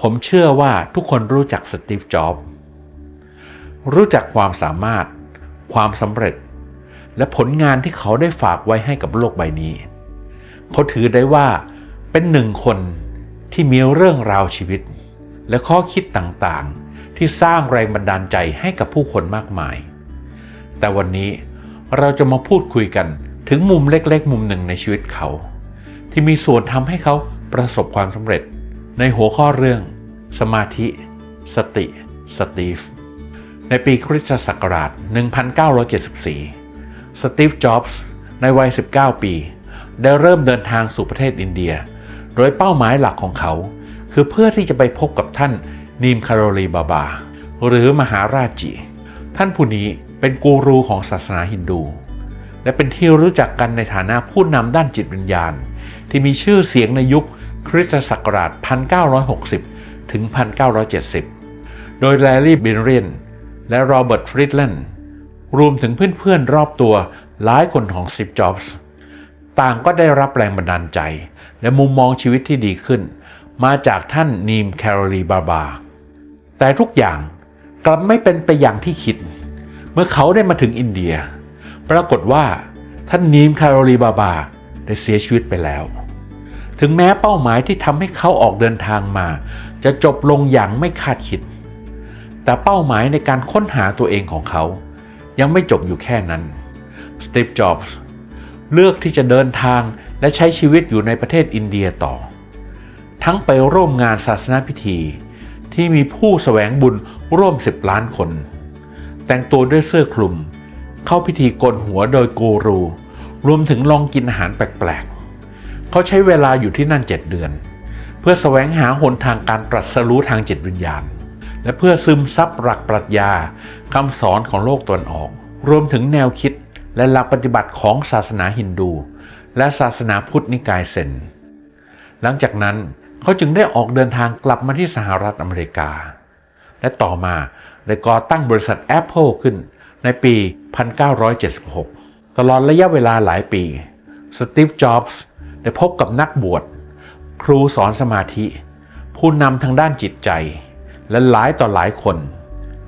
ผมเชื่อว่าทุกคนรู้จักสตีฟ จ็อบส์ รู้จักความสามารถ ความสำเร็จ และผลงานที่เขาได้ฝากไว้ให้กับโลกใบนี้ เขาถือได้ว่าเป็นหนึ่งคนที่มีเรื่องราวชีวิต และข้อคิดต่างๆ ที่สร้างแรงบันดาลใจให้กับผู้คนมากมาย แต่วันนี้เราจะมาพูดคุยกัน ถึงมุมเล็กๆ มุมหนึ่งในชีวิตเขา ที่มีส่วนทำให้เขาประสบความสำเร็จ ในหัวข้อเรื่อง สมาธิ สติ สตีฟ ในปีคริสตศักราช 1974 สตีฟ จ็อบส์ ในวัย 19 ปี ได้เริ่มเดินทางสู่ประเทศอินเดีย โดยเป้าหมายหลักของเขา คือเพื่อที่จะไปพบกับท่านนีมคารลีบาบา หรือมหาราชจิท่านผู้นี้เป็นกูรูของศาสนาฮินดู และเป็นที่รู้จักกันในฐานะผู้นำด้านจิตวิญญาณ ที่มีชื่อเสียงในยุคคริสตศักราช 1960 ถึง 1970 โดยแลรี่บินเรียนและโรเบิร์ตฟริดแลนด์รวมถึงเพื่อนๆรอบตัวหลายคนของซิปจ็อบส์ต่างก็ได้รับแรงบันดาลใจ และมุมมองชีวิตที่ดีขึ้น มาจากท่านนีมแคโรลีบาบา แต่ทุกอย่างกลับไม่เป็นไปอย่างที่คิด เมื่อเขาได้มาถึงอินเดีย ปรากฏว่า ท่านนีมคโรลีบาบาได้เสียชีวิตไปแล้ว ถึงแม้เป้าหมายที่ทำให้เขาออกเดินทางมา จะจบลงอย่างไม่คาดคิด แต่เป้าหมายในการค้นหาตัวเองของเขา ยังไม่จบอยู่แค่นั้น สตีฟ จ็อบส์เลือกที่จะเดินทางและใช้ชีวิตอยู่ในประเทศอินเดียต่อ ทั้งไปร่วมงานศาสนาพิธี ที่มีผู้แสวงบุญร่วม10ล้านคน แต่งตัวด้วยเสื้อคลุม เข้าพิธีโกนหัวโดยกูรู รวมถึงลองกินอาหารแปลกๆ เขาใช้เวลาอยู่ที่นั่น 7 เดือน เพื่อแสวงหาหนทางการตรัสรู้ทางจิตวิญญาณ และเพื่อซึมซับหลักปรัชญาคำสอนของโลกตะวันออก รวมถึงแนวคิดและหลักปฏิบัติของศาสนาฮินดู และศาสนาพุทธนิกายเซน หลังจากนั้นเขาจึงได้ออกเดินทางกลับมาที่สหรัฐอเมริกา และต่อมาได้ก่อตั้งบริษัท Apple ขึ้น ในปี 1976 ตลอดระยะเวลาหลายปี สตีฟ จ็อบส์ได้พบกับนักบวช ครูสอนสมาธิ ผู้นำทางด้านจิตใจ และหลายต่อหลายคน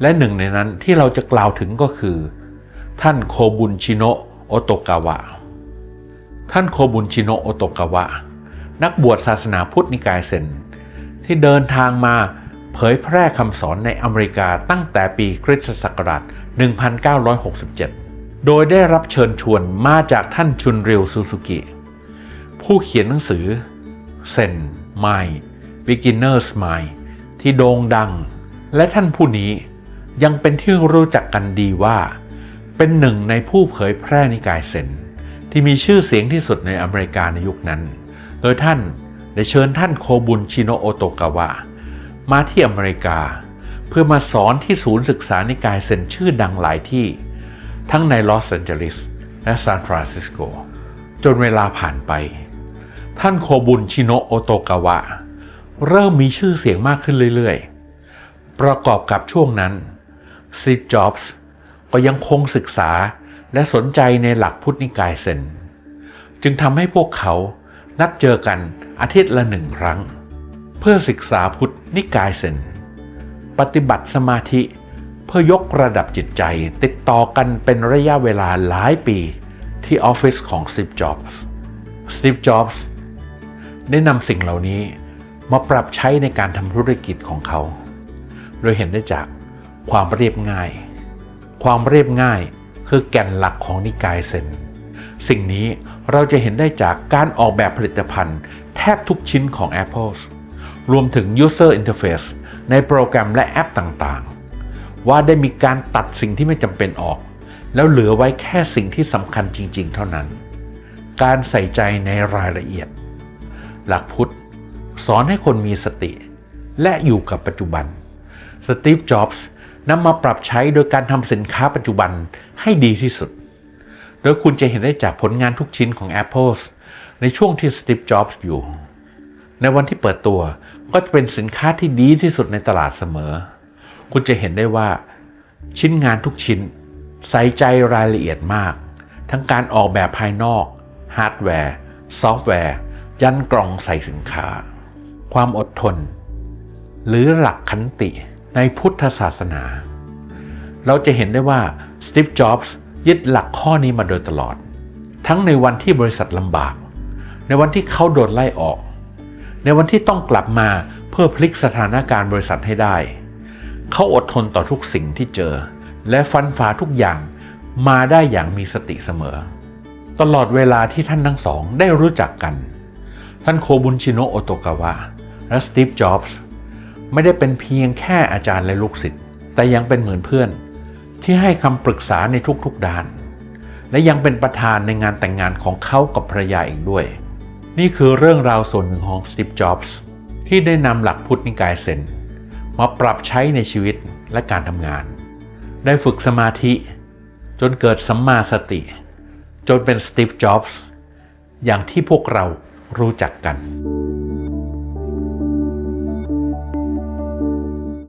และหนึ่งในนั้นที่เราจะกล่าวถึงก็คือ ท่านโคบุนชิโนะโอโตกาวะ ท่านโคบุนชิโนะโอโตกาวะ นักบวชศาสนาพุทธนิกายเซนที่เดินทางมาเผยแพร่คำสอนในอเมริกาตั้งแต่ปีคริสตศักราช 1967 โดยได้รับเชิญชวนมาจากท่านชุนเริวซูซูกิ ผู้เขียนหนังสือ Zen Mind Beginner's Mind ที่โด่งดัง และท่านผู้นี้ยังเป็นที่รู้จักกันดีว่า เป็นหนึ่งในผู้เผยแพร่นิกายเซนที่มีชื่อเสียงที่สุดในอเมริกาในยุคนั้น โดยท่านได้เชิญท่านโคบุนชิโนโอโตกาวะมาที่อเมริกา พื่อมาสอนที่ศูนย์ศึกษานิกายเซนชื่อดังหลายที่ ทั้งในลอสแอนเจลิสและซานฟรานซิสโก จนเวลาผ่านไป ท่านโคบุนชิโนโอโตกาวะ เริ่มมีชื่อเสียงมากขึ้นเรื่อยๆ ประกอบกับช่วงนั้นซีจ็อบส์ก็ยังคงศึกษาและสนใจในหลักพุทธนิกายเซน จึงทำให้พวกเขานัดเจอกันอาทิตย์ละหนึ่งครั้ง เพื่อศึกษาพุทธนิกายเซน ปฏิบัติสมาธิ เพื่อยกระดับจิตใจ ติดต่อกันเป็นระยะเวลาหลายปีที่ออฟฟิศของสตีฟจ็อบส์สตีฟจ็อบส์ได้นำสิ่งเหล่านี้มาปรับใช้ในการทำธุรกิจของเขา โดยเห็นได้จากความเรียบง่าย ความเรียบง่ายคือแก่นหลักของนิกายเซน สิ่งนี้เราจะเห็นได้จากการออกแบบผลิตภัณฑ์ แทบทุกชิ้นของ Apple รวมถึง User Interface ในโปรแกรมและแอปต่างๆ ว่าได้มีการตัดสิ่งที่ไม่จำเป็นออก แล้วเหลือไว้แค่สิ่งที่สำคัญจริง ๆ เท่านั้น การใส่ใจในรายละเอียด หลักพุทธ สอนให้คนมีสติ และอยู่กับปัจจุบัน สตีฟ จ็อบส์นำมาปรับใช้โดยการทำสินค้าปัจจุบันให้ดีที่สุด โดยคุณจะเห็นได้จากผลงานทุกชิ้นของ Apple ในช่วงที่สตีฟ จ็อบส์อยู่ ในวันที่เปิดตัวก็จะเป็นสินค้าที่ดีที่สุดในตลาดเสมอ คุณจะเห็นได้ว่าชิ้นงานทุกชิ้น ใส่ใจรายละเอียดมาก ทั้งการออกแบบภายนอก ฮาร์ดแวร์ ซอฟต์แวร์ ยันกล่องใส่สินค้า ความอดทน หรือหลักขันติในพุทธศาสนา เราจะเห็นได้ว่าสตีฟจ็อบส์ยึดหลักข้อนี้มาโดยตลอด ทั้งในวันที่บริษัทลำบาก ในวันที่เขาโดนไล่ออก ในวันที่ต้องกลับมาเพื่อพลิกสถานการณ์บริษัทให้ได้ เขาอดทนต่อทุกสิ่งที่เจอ และฟันฝ่าทุกอย่างมาได้อย่างมีสติเสมอ ตลอดเวลาที่ท่านทั้งสองได้รู้จักกัน ท่านโคบุนชิโนโอโตกาวะและสตีฟจ็อบส์ไม่ได้เป็นเพียงแค่อาจารย์และลูกศิษย์แต่ยังเป็นเหมือนเพื่อน ที่ให้คำปรึกษาในทุกๆด้าน และยังเป็นประธานในงานแต่งงานของเขากับภรรยาอีกด้วย นี่คือเรื่องราวส่วนหนึ่งของสตีฟจ็อบส์ที่ได้นำหลักพุทธนิกายเซนมาปรับใช้ในชีวิตและการทำงาน ได้ฝึกสมาธิ จนเกิดสัมมาสติ จนเป็นสตีฟจ็อบส์อย่างที่พวกเรารู้จักกัน